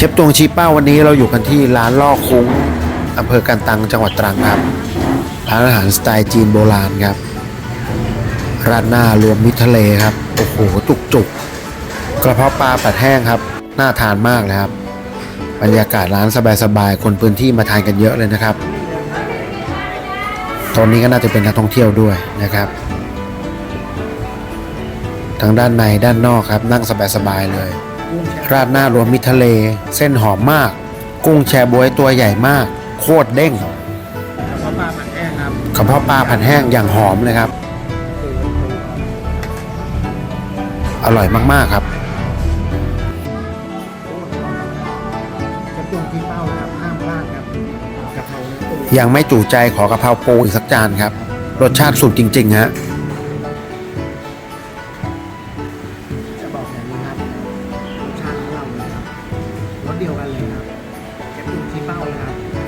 เชฟตวงชีป้าวันนี้เราอยู่กันที่ร้านล่อคุ้งอำเภอกันตังจังหวัดตรังครับ ร้านอาหารสไตล์จีนโบราณครับร้าดหน้ารวมมิตรทะเลครับ โอ้โหจุกจุกกระเพาะปลาผัดแห้งครับ น่าทานมากเลยครับ บรรยากาศร้านสบายๆ คนพื้นที่มาทานกันเยอะเลยนะครับตอนนี้ก็น่าจะเป็นนักท่องเที่ยวด้วยนะครับ ทั้งด้านในด้านนอกครับนั่งสบายๆเลย ราดหน้ารวมมิทะเล เส้นหอมมาก กุ้งแชบวยตัวใหญ่มาก โคตรเด้งกระเพาะปลาผัดแห้งครับกระเพาะปลาผัดแห้งอย่างหอมเลยครับ อร่อยมากๆครับเชฟตุงที่เป้านะครับห้ามาดครับยังไม่จู่ใจขอกะเพราปูอีกสักจานครับ รสชาติสุดจริง ๆ ฮะ รถเดียวกันเลยครับแคปซูลชี้เป้าเลยครับ